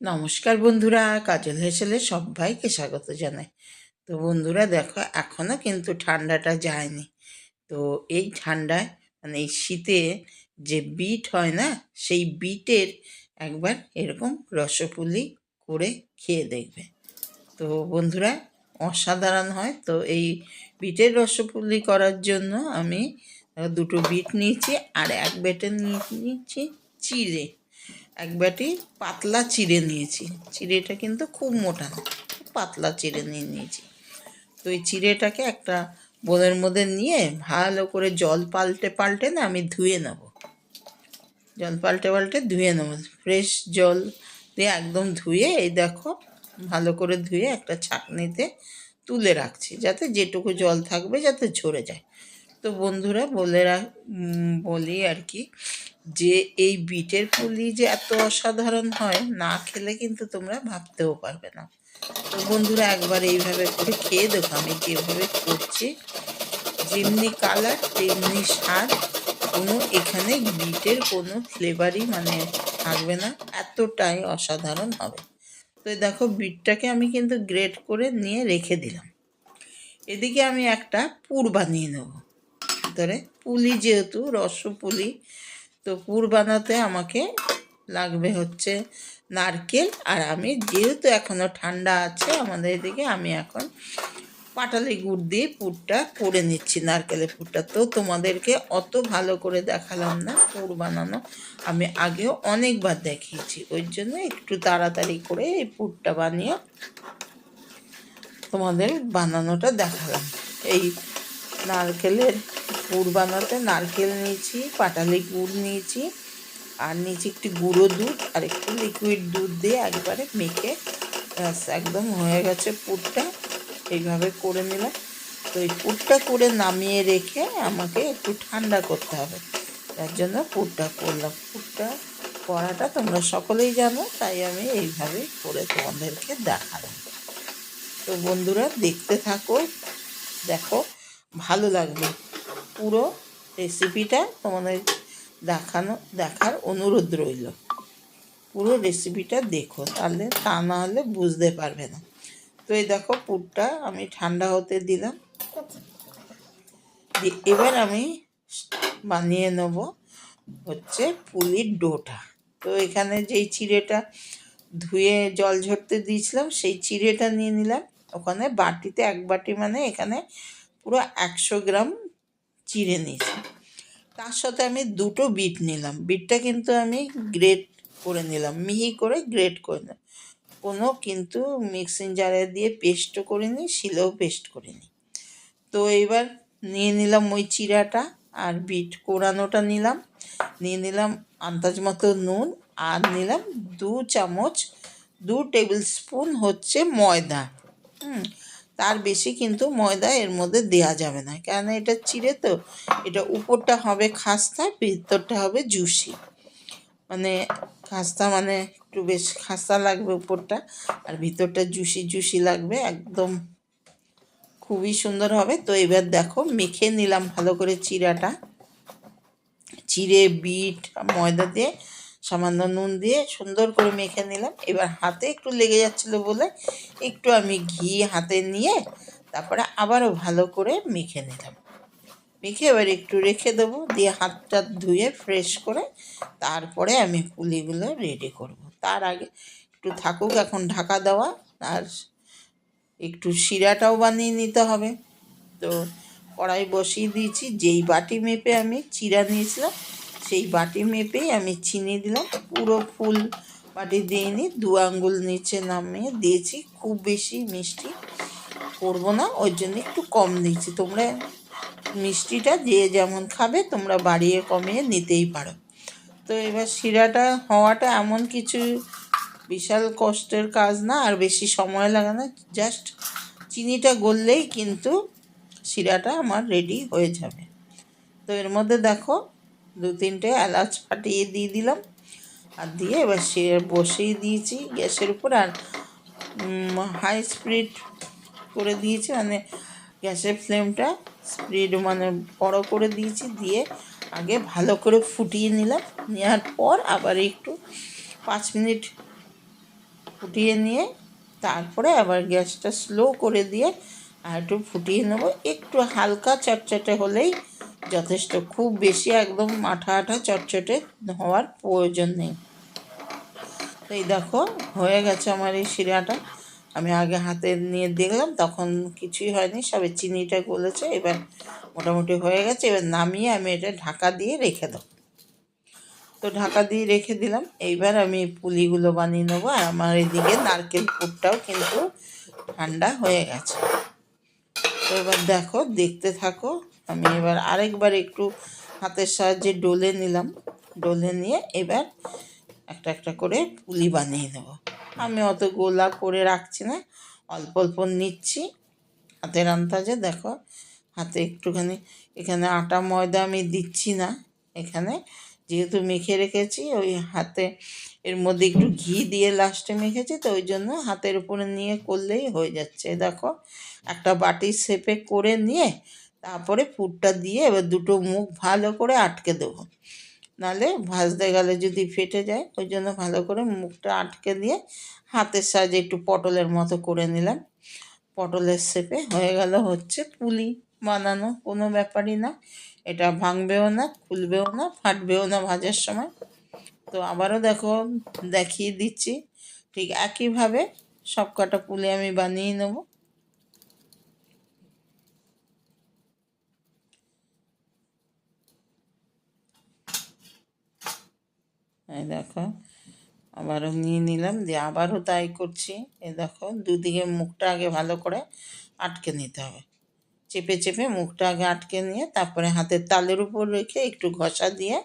নমস্কার বন্ধুরা, কাজল হেসেলে সবাইকে স্বাগত জানাই। তো বন্ধুরা, দেখো এখনও কিন্তু ঠান্ডাটা যায়নি। তো এই ঠান্ডায় মানে এই শীতে যে বিট হয় না, সেই বিটের একবার এরকম রসপুলি করে খেয়ে দেখবে। তো বন্ধুরা, অসাধারণ হয়। তো এই বিটের রসপুলি করার জন্য আমি দুটো বিট নিয়েছি আর এক বেটে নিয়ে নিয়েছি চিড়ে। এক বাটি পাতলা চিড়ে নিয়েছি। চিড়েটা কিন্তু খুব মোটা পাতলা চিড়ে নিয়ে নিয়েছি। তো এই চিড়েটাকে একটা বোনের মধ্যে নিয়ে ভালো করে জল পাল্টে পাল্টে না আমি ধুয়ে নেব। জল পাল্টে পাল্টে ধুয়ে নেব। ফ্রেশ জল দিয়ে একদম ধুয়ে এই দেখো ভালো করে ধুয়ে একটা ছাঁকনিতে তুলে রাখছি। যাতে যেটুকু জল থাকবে যাতে ঝরে যায়। তো বন্ধুরা বলে বলি আর কি যে এই বিটের পুলি যে এত অসাধারণ হয়, না খেলে কিন্তু তোমরা ভাবতেও পারবে না। তো বন্ধুরা একবার এইভাবে করে খেয়ে দেখো, আমি যেভাবে করছি? যেমনি কালার তেমনি স্বাদ, কোনো এখানে বিটের কোনো ফ্লেভারই মানে থাকবে না, এতটাই অসাধারণ হবে। তো দেখো বিটটাকে আমি কিন্তু গ্রেট করে নিয়ে রেখে দিলাম। এদিকে আমি একটা পুর বানিয়ে নেব। ভিতরে। পুলি যেহেতু রসপুলি তো পুর বানাতে আমাকে লাগবে হচ্ছে নারকেল। আর আমি যেহেতু এখনও ঠান্ডা আছে, আমাদের এদিকে আমি এখন পাটালি গুড় দিয়ে পুরটা করে নিচ্ছি, নারকেলের পুরটা। তো তোমাদেরকে অত ভালো করে দেখালাম না পুর বানানো। আমি আগেও অনেকবার দেখিয়েছি, ওই জন্য একটু তাড়াতাড়ি করে এই পুরটা বানিয়ে তোমাদের বানানোটা দেখালাম। এই নারকেলের গুড় বানাতে নারকেল নিয়েছি পাটালি গুড় নিয়েছি, আর নিয়েছি একটু গুঁড়ো দুধ আর একটু লিকুইড দুধ দিয়ে একবারে মেখে একদম হয়ে গেছে পুরটা। এইভাবে করে নিলাম। তো এই পুরটা করে নামিয়ে রেখে আমাকে একটু ঠান্ডা করতে হবে। তার জন্য পুরটা করলাম। পুরটা করাটা তোমরা সকলেই জানো, তাই আমি এইভাবে করে তোমাদেরকে দেখালাম। তো বন্ধুরা, দেখতে থাকো, দেখো, ভালো লাগবে পুরো রেসিপিটা তোমাদের দেখানো, দেখার অনুরোধ রইল। পুরো রেসিপিটা দেখো, তাহলে তা না হলে বুঝতে পারবে না। তো এই দেখো পুরটা আমি ঠান্ডা হতে দিলাম। এবার আমি বানিয়ে নেব হচ্ছে পুলির ডোটা। তো এখানে যেই চিড়েটা ধুয়ে জল ঝরতে দিয়েছিলাম, সেই চিড়েটা নিয়ে নিলাম। ওখানে বাটিতে এক বাটি মানে এখানে পুরো একশো গ্রাম চিড়ে নিয়েছি। তার সাথে আমি দুটো বিট নিলাম। বিটটা কিন্তু আমি গ্রেট করে নিলাম, মিহি করে গ্রেট করে নিলাম। কোনো কিন্তু মিক্সিং জারে দিয়ে পেস্টও করিনি, শিলেও পেস্ট করিনি। তো এবার নিয়ে নিলাম ওই চিরাটা আর বিট কোরানোটা নিলাম। নিয়ে নিলাম আন্দাজ মতো নুন আর নিলাম দু চামচ, দু টেবিল স্পুন হচ্ছে ময়দা। হুম তার বেশি কিন্তু ময়দা এর মধ্যে দেওয়া যাবে না। কেন এটা চিড়ে তো, এটা উপরটা হবে খাস্তা, ভিতরটা হবে জুসি। মানে খাস্তা মানে একটু বেশ খাস্তা লাগবে উপরটা, আর ভিতরটা জুসি জুসি লাগবে, একদম খুবই সুন্দর হবে। তো এবার দেখো, মেখে নিলাম ভালো করে চিড়াটা। চিড়ে, বিট, ময়দা দিয়ে সামান্য নুন দিয়ে সুন্দর করে মেখে নিলাম। এবার হাতে একটু লেগে যাচ্ছিল বলে একটু আমি ঘি হাতে নিয়ে তারপরে আবারও ভালো করে মেখে নিলাম। মেখে এবার একটু রেখে দেবো, দিয়ে হাতটা ধুয়ে ফ্রেশ করে তারপরে আমি পুলিগুলো রেডি করব। তার আগে একটু থাকুক এখন ঢাকা দেওয়া, আর একটু শিরাটাও বানিয়ে নিতে হবে। তো কড়াই বসিয়ে দিয়েছি, যেই বাটি মেপে আমি চিরা নিয়েছিলাম সেই বাটি মেপেই আমি চিনি দিলাম। পুরো ফুল বাটি দিইনি দু আঙ্গুল নিচে নামিয়ে দিয়েছি। খুব বেশি মিষ্টি করব না ওই জন্য একটু কম দিয়েছি। তোমরা মিষ্টিটা যে যেমন খাবে, তোমরা বাড়িয়ে কমিয়ে নিতেই পারো। তো এবার শিরাটা, হওয়াটা এমন কিছু বিশাল কষ্টের কাজ না, আর বেশি সময় লাগে না। জাস্ট চিনিটা গললেই কিন্তু শিরাটা আমার রেডি হয়ে যাবে। তো এর মধ্যে দেখো দু তিনটে এলাচ ফাটিয়ে দিয়ে দিলাম। আর দিয়ে এবার সে বসিয়ে দিয়েছি গ্যাসের উপর আর হাই স্পিড করে দিয়েছি। মানে গ্যাসের ফ্লেমটা স্পিড মানে বড় করে দিয়েছি। দিয়ে আগে ভালো করে ফুটিয়ে নিলাম। নেওয়ার পর আবার একটু পাঁচ মিনিট ফুটিয়ে নিয়ে তারপরে আবার গ্যাসটা স্লো করে দিয়ে আর একটু ফুটিয়ে নেব। একটু হালকা চটচটে হলেই যথেষ্ট। খুব বেশি একদম আঠা আঠা চটচটে হওয়ার প্রয়োজন নেই। তো এই দেখো, হয়ে গেছে আমার এই শিরাটা। আমি আগে হাতে নিয়ে দেখলাম, তখন কিছুই হয়নি, সবে চিনিটা গলেছে, এবার মোটামুটি হয়ে গেছে, এবার নামিয়ে আমি এটা ঢাকা দিয়ে রেখে দেবো। তো ঢাকা দিয়ে রেখে দিলাম, এইবার আমি পুলিগুলো বানিয়ে নেব, আর আমার এদিকে নারকেল পুরটাও কিন্তু ঠান্ডা হয়ে গেছে। তো এবার দেখো, দেখতে থাকো আমি এবার আরেকবার একটু হাতের সাহায্যে ডলে নিলাম। ডলে নিয়ে এবার একটা একটা করে পুলি বানিয়ে নেব। আমি অত গোলা করে রাখছি না, অল্প অল্প নিচ্ছি। হাতের আন্দাজে দেখো, হাতে একটুখানি, এখানে আটা, ময়দা আমি দিচ্ছি না। এখানে যেহেতু মেখে রেখেছি, ওই হাতে এর মধ্যে একটু ঘি দিয়ে লাস্টে মেখেছি, তো ওই জন্য হাতের উপরে নিয়ে করলেই হয়ে যাচ্ছে। দেখো, একটা বাটির শেপে করে নিয়ে তারপরে পুরটা দিয়ে এবার দুটো মুখ ভালো করে আটকে দেবো। নালে ভাজতে গেলে যদি ফেটে যায়, ওই জন্য ভালো করে মুখটা আটকে দিয়ে হাতের সাহায্যে একটু পটলের মতো করে নিলাম। পটলের শেপে হয়ে গেল হচ্ছে পুলি বানানো, কোনো ব্যাপারই না। এটা ভাঙবেও না, খুলবেও না, ফাটবেও না ভাজার সময়। তো আবারও দেখো, দেখিয়ে দিচ্ছি। ঠিক একইভাবে সব কটা পুলি আমি বানিয়ে নেব। এই দেখো, আবারও নিয়ে নিলাম, দিয়ে আবারও তাই করছি। এ দেখো, দুদিকে মুখটা আগে ভালো করে আটকে নিতে হবে। চেপে চেপে মুখটা আগে আটকে নিয়ে, তারপরে হাতের তালের উপর রেখে একটু ঘষা দিয়ে,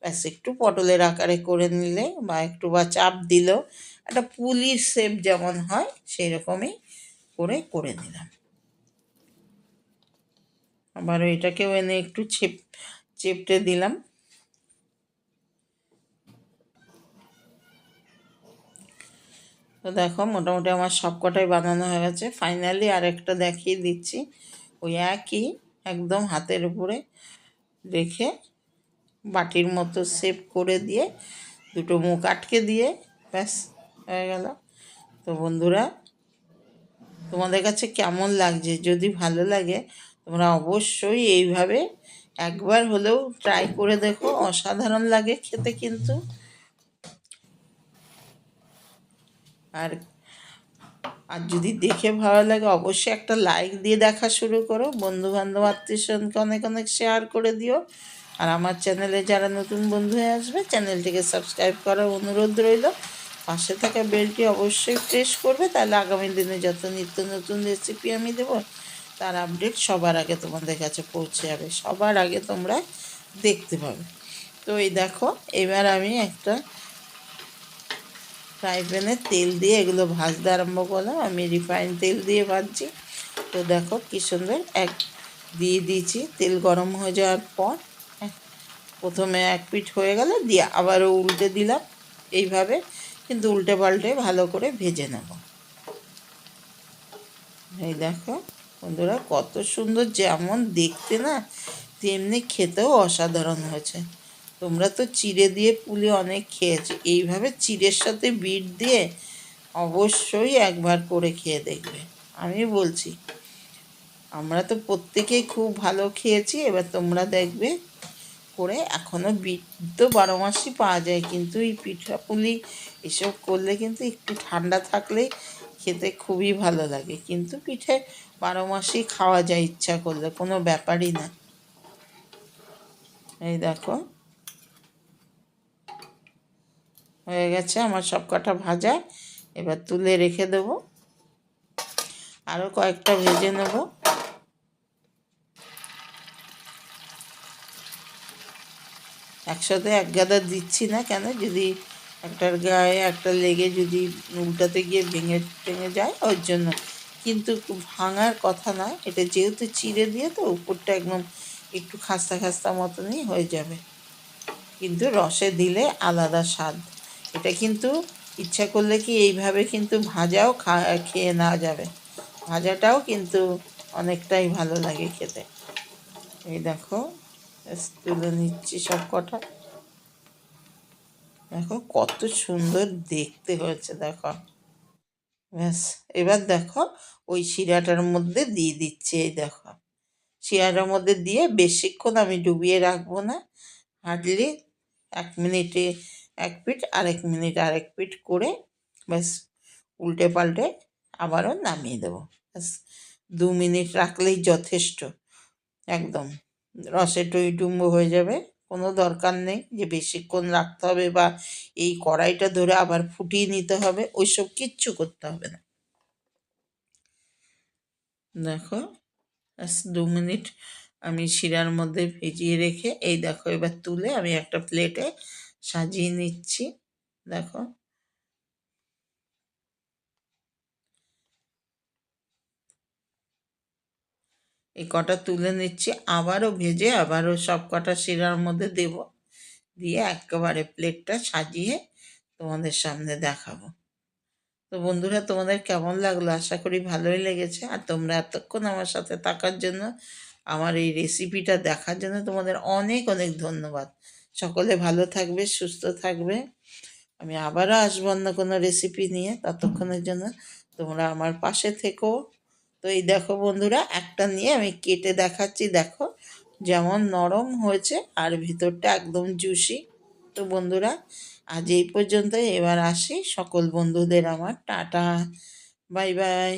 ব্যাস একটু পটলের আকারে করে নিলে বা একটু বা চাপ দিলেও একটা পুলির শেপ যেমন হয় সেই রকমই করে করে নিলাম। আবার এটাকেও এনে একটু ছেপ, চেপটে দিলাম। তো দেখো মোটামুটি আমার সব কটাই বানানো হয়ে গেছে। ফাইনালি আরেকটা দেখিয়ে দিচ্ছি। ওই একই একদম হাতের উপরে রেখে বাটির মতো সেভ করে দিয়ে দুটো মুখ আটকে দিয়ে ব্যাস হয়ে গেল। তো বন্ধুরা, তোমাদের কাছে কেমন লাগছে? যদি ভালো লাগে, তোমরা অবশ্যই এইভাবে একবার হলেও ট্রাই করে দেখো। অসাধারণ লাগে খেতে কিন্তু। আর আর যদি দেখে ভালো লাগে অবশ্যই একটা লাইক দিয়ে দেখা শুরু করো। বন্ধু বান্ধব আত্মীয় স্বজনকে অনেক অনেক শেয়ার করে দিও। আর আমার চ্যানেলে যারা নতুন বন্ধু হয়ে আসবে চ্যানেলটিকে সাবস্ক্রাইব করার অনুরোধ রইল। পাশে থাকা বেলটি অবশ্যই প্রেস করবে। তাহলে আগামী দিনে যত নিত্য নতুন রেসিপি আমি দেবো, তার আপডেট সবার আগে তোমাদের কাছে পৌঁছে যাবে। সবার আগে তোমরা দেখতে পাবে। তো এই দেখো, এবার আমি একটা ফ্রাই প্যানে তেল দিয়ে এগুলো ভাজতে আরম্ভ করলাম। আমি রিফাইন তেল দিয়ে ভাজছি। তো দেখো কী সুন্দর এক দিয়ে দিয়েছি। তেল গরম হয়ে যাওয়ার পর প্রথমে এক পিঠ হয়ে গেল দিয়ে আবারও উল্টে দিলাম এইভাবে। কিন্তু উল্টে পাল্টে ভালো করে ভেজে নেব। এই দেখো বন্ধুরা কত সুন্দর যেমন দেখতে না, তেমনি খেতেও অসাধারণ হয়েছে। তোমরা তো চিড়ে দিয়ে পুলি অনেক খেয়েছো। এইভাবে চিড়ের সাথে বিট দিয়ে অবশ্যই একবার করে খেয়ে দেখবে। আমি বলছি, আমরা তো প্রত্যেকেই খুব ভালো খেয়েছি, এবার তোমরা দেখবে করে এখনও বিট তো বারো মাসই পাওয়া যায়, কিন্তু এই পিঠা পুলি এসব করলে কিন্তু একটু ঠান্ডা থাকলেই খেতে খুবই ভালো লাগে। কিন্তু পিঠে বারো মাসই খাওয়া যায় ইচ্ছা করলে, কোনো ব্যাপারই না। এই দেখো। হয়ে গেছে, আমার সব কটা ভাজা। এবার তুলে রেখে দেবো। আরও কয়েকটা ভেজে নেব। একসাথে এক গাদা দিচ্ছি না কেন, যদি একটার গায়ে একটা লেগে যদি উল্টাতে গিয়ে ভেঙে টেঙে যায়, ওর জন্য। কিন্তু ভাঙার কথা না, এটা যেহেতু চিড়ে দিয়ে তো উপরটা একদম একটু খাস্তা খাস্তা মতনই হয়ে যাবে। কিন্তু রসে দিলে আলাদা স্বাদ। এটা কিন্তু ইচ্ছা করলে কি এইভাবে কিন্তু ভাজাও খেয়ে নেওয়া যাবে। ভাজাটাও কিন্তু অনেকটাই ভালো লাগে খেতে। এই দেখো তুলে নিচ্ছি সব কটা। দেখো, কত সুন্দর দেখতে হয়েছে, দেখো। ব্যাস, এবার দেখো, ওই শিরাটার মধ্যে দিয়ে দিচ্ছে, এই দেখো। শিরাটার মধ্যে দিয়ে বেশিক্ষণ আমি ডুবিয়ে রাখব না। হার্ডলি এক মিনিটে এক পিঠ, আরেক মিনিট আরেক পিঠ করে ব্যাস উল্টে পাল্টে আবারও নামিয়ে দেবো। ব্যাস দু মিনিট রাখলেই যথেষ্ট। একদম রসে টইটুম্ব হয়ে যাবে। কোনো দরকার নেই যে বেশিক্ষণ রাখতে হবে বা এই কড়াইটা ধরে আবার ফুটিয়ে নিতে হবে, ওইসব কিচ্ছু করতে হবে না। দেখো দু মিনিট আমি শিরার মধ্যে ভিজিয়ে রেখে, এই দেখো এবার তুলে আমি একটা প্লেটে সাজিয়ে নিচ্ছি, দেখো। এই কটা তুলে নিচ্ছি, আবারও ভেজে আবারও সব কটা শিরার মধ্যে দেব। দিয়ে একেবারে প্লেটটা সাজিয়ে তোমাদের সামনে দেখাবো। তো বন্ধুরা, তোমাদের কেমন লাগল? আশা করি ভালোই লেগেছে। আর তোমরা এতক্ষণ আমার সাথে থাকার জন্য, আমার এই রেসিপিটা দেখার জন্য তোমাদের অনেক অনেক ধন্যবাদ। সকলে ভালো থাকবে, সুস্থ থাকবে। আমি আবারও আসব অন্য কোনো রেসিপি নিয়ে ততক্ষণের জন্য। তোমরা আমার পাশে থেকো। তো এই দেখো বন্ধুরা, একটা নিয়ে আমি কেটে দেখাচ্ছি। দেখো যেমন নরম হয়েছে আর ভিতরটা একদম জুসি তো বন্ধুরা, আজ এই পর্যন্ত এবার আসি সকল বন্ধুদের আমার। Tata, bye bye.